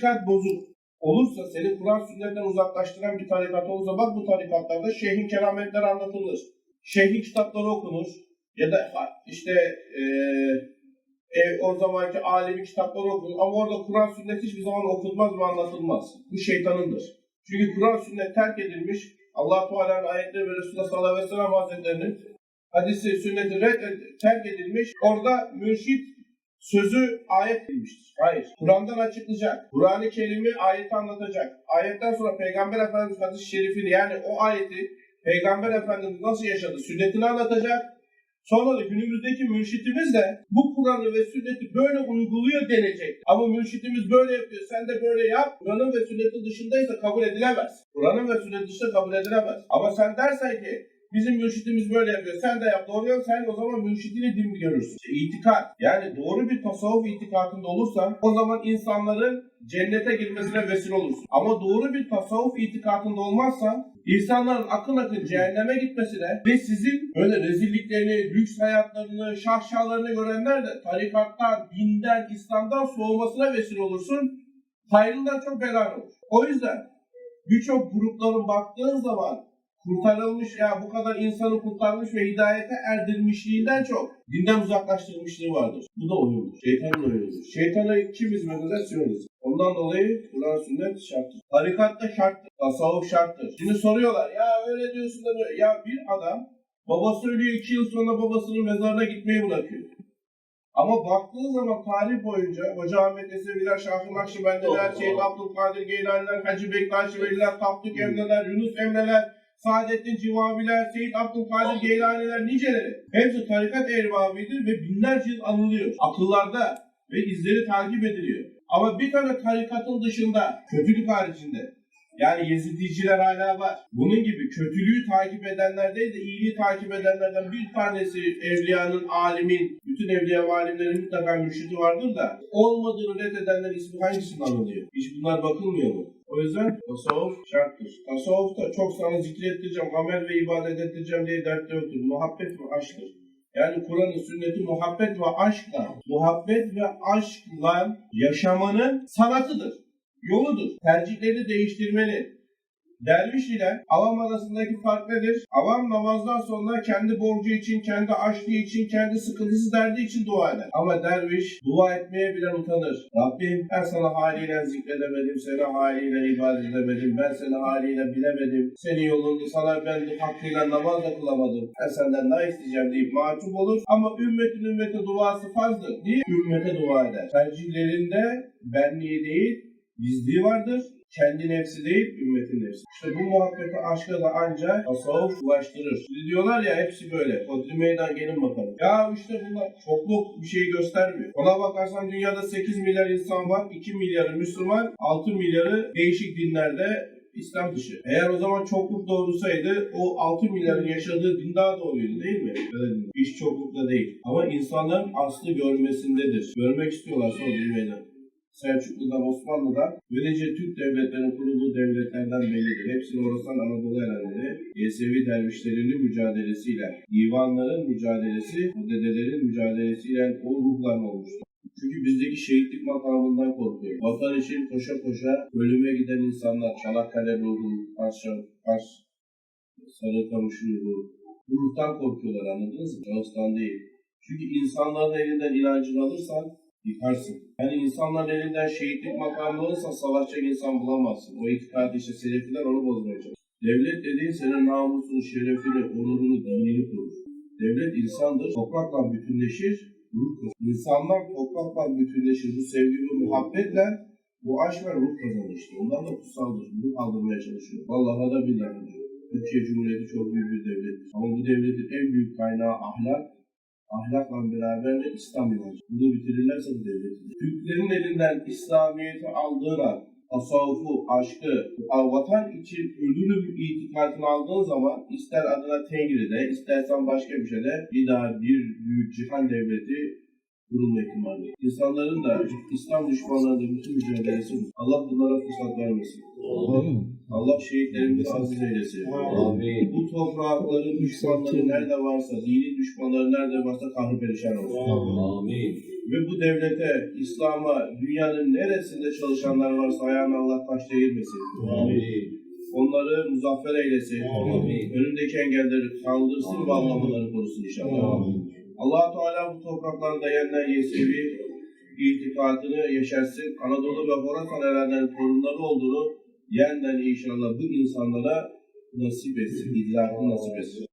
itikat bozuk olursa, seni Kur'an sünnetten uzaklaştıran bir tarikat olursa bak bu tarikatlarda şeyhin kerametleri anlatılır. Şeyhin kitapları okunur. Ya da işte eee e, o zamanki alemi kitapları okunur. Ama orada Kur'an sünnet hiçbir zaman okunmaz ve anlatılmaz. Bu şeytanındır. Çünkü Kur'an sünnet terk edilmiş. Allah Teala'nın ayetleri ve Resulullah sallallahu aleyhi ve sellem hazretlerinin hadisi sünneti red, terk edilmiş. Orada mürşit sözü ayet edilmiştir. Hayır. Kur'an'dan açıklayacak. Kur'an-ı Kerim'i ayeti anlatacak. Ayetten sonra Peygamber Efendimiz hadis-i şerifini yani o ayeti Peygamber Efendimiz nasıl yaşadı sünnetini anlatacak. Sonra da günümüzdeki mürşitimiz de bu Kur'an'ı ve sünneti böyle uyguluyor denecek. Ama mürşitimiz böyle yapıyor, sen de böyle yap. Kur'an'ın ve sünnetin dışındaysa kabul edilemez. Kur'an'ın ve sünnetin dışında kabul edilemez. Ama sen dersen ki bizim mürşitimiz böyle yapıyor, sen de yap doğru yap, sen o zaman mürşidini din görürsün. İşte itikat. Yani doğru bir tasavvuf itikadında olursan o zaman insanların cennete girmesine vesile olursun. Ama doğru bir tasavvuf itikadında olmazsan insanların akın akın cehenneme gitmesine ve sizin böyle rezilliklerini, lüks hayatlarını, şahşalarını görenler de tarikattan, dinden, İslam'dan soğumasına vesile olursun. Hayrından çok belan olur. O yüzden birçok grupların baktığın zaman kurtarılmış ya bu kadar insanı kurtarmış ve hidayete erdirmişliğinden çok dinden uzaklaştırmışlığı vardır. Bu da oyundur. Şeytanın oyunudur. Şeytana kim hizmet eder? Siyonizm. Ondan dolayı Kur'an sünnet şarttır. Tarikat da şarttır. Tasavvuf şarttır. Şimdi soruyorlar ya öyle diyorsun da böyle. Ya bir adam babası ölüyor iki yıl sonra babasının mezarına gitmeyi bırakıyor. Ama baktığın zaman tarih boyunca Hoca Ahmet Eseviler, Şahı Nakşibendiler, doğru. Abdülkadir Geylaniler, Hacı Bektaşi Veliler, Tapduk Emreler, Yunus Emreler, Saadettin Civaviler, Seyyid Abdülkadir Geylaniler niceleri. Hepsi tarikat erbabıdır ve binlerce yıl anılıyor. Akıllarda ve izleri takip ediliyor. Ama bir tane tarikatın dışında, kötülük haricinde, yani Yezidiciler hala var. Bunun gibi kötülüğü takip edenler değil de iyiliği takip edenlerden bir tanesi evliyanın, alimin, bütün evliya alimlerin mutlaka mürşidi vardır da olmadığını reddedenler ismi hangisinden alınıyor? Hiç bunlar bakılmıyor mu? O yüzden tasavvuf şarttır. Tasavvufta çok sana zikrettireceğim, amel ve ibadet ettireceğim diye dertte yoktur. Muhabbet ve aşktır. Yani Kur'an'ın sünneti muhabbet ve aşkla, muhabbet ve aşkla yaşamanın sanatıdır yoludur. Tercihleri değiştirmeli. Derviş ile avam arasındaki fark nedir? Avam namazdan sonra kendi borcu için, kendi açlığı için, kendi sıkıntısı derdi için dua eder. Ama derviş dua etmeye bile utanır. Rabbim ben sana haliyle zikredemedim, sana haliyle ibadet edemedim, ben seni haliyle bilemedim. Senin yolunda sana ben hakkıyla namaz da kılamadım. Ben senden ne isteyeceğim deyip mahcup olur. Ama ümmetin ümmete duası farzdır diye ümmete dua eder. Tercihlerinde benliği değil, Gizliği vardır. Kendi nefsi değil, ümmetin nefsi. İşte bu muhabbete aşka da ancak tasavvuf ulaştırır. Şimdi diyorlar ya hepsi böyle. Kodri meydan gelin bakalım. Ya işte bunlar çokluk bir şey göstermiyor. Ona bakarsan dünyada 8 milyar insan var. 2 milyarı Müslüman, 6 milyarı değişik dinlerde İslam dışı. Eğer o zaman çokluk doğrusaydı o 6 milyarın yaşadığı din daha doğruydu değil mi? Değil. İş çoklukta değil. Ama insanların aslı görmesindedir. Görmek istiyorlar sonra meydan. Selçuklu'dan, Osmanlı'dan böylece Türk devletlerinin kurulduğu devletlerden bellidir. Hepsinin orasından Anadolu erenleri, Yesevi dervişlerinin mücadelesiyle, divanların mücadelesi, bu dedelerin mücadelesiyle o ruhlarla olmuştur. Çünkü bizdeki şehitlik makamından korkuyor. Vatan için koşa koşa ölüme giden insanlar, Çanakkale ruhu, Kars, Kars, Sarıkamış ruhu, ruhtan korkuyorlar anladınız mı? Şahıstan değil. Çünkü insanların elinden inancını alırsan yıkarsın. Yani insanların elinden şehitlik makamı alırsan savaşacak insan bulamazsın. O itikadı işte selefiler onu bozmaya çalışıyor. Devlet dediğin senin namusunu, şerefini, onurunu, dinini korur. Devlet insandır, toprakla bütünleşir, ruh kazanır. İnsanlar toprakla bütünleşir. Bu sevgi ve muhabbetle bu aşk ve ruh kazanır işte. Onlar da kutsaldır. Bunu kaldırmaya çalışıyor. Vallahi da billahi diyor. Türkiye Cumhuriyeti çok büyük bir devlet. Ama bu devletin en büyük kaynağı ahlak, ahlakla beraber de İslam inancı. Bunu bitirirlerse bu devleti. Türklerin elinden İslamiyet'i aldığına, tasavvufu, aşkı, vatan için ölünü itikadını aldığın zaman ister adına Tengri'de, istersen başka bir şeyde bir daha bir büyük cihan devleti kurulma ihtimali. İnsanların da İslam düşmanlarının bütün mücadelesi. Allah bunlara fırsat vermesin. Allah şehitlerimizi aziz eylesin. Amin. Bu toprakların düşmanları nerede varsa, dini düşmanları nerede varsa kahri perişan olsun. Amin. Ve bu devlete, İslam'a, dünyanın neresinde çalışanlar varsa ayağına Allah taş değirmesin. Amin. Onları muzaffer eylesin. Amin. Önündeki engelleri kaldırsın ve Allah onları korusun inşallah. Amin. allah Teala bu topraklarda yeniden Yesevi itikadını yaşarsın. Anadolu ve Horasan erenlerin torunları olduğunu yeniden inşallah bu insanlara nasip etsin, idrakını nasip etsin.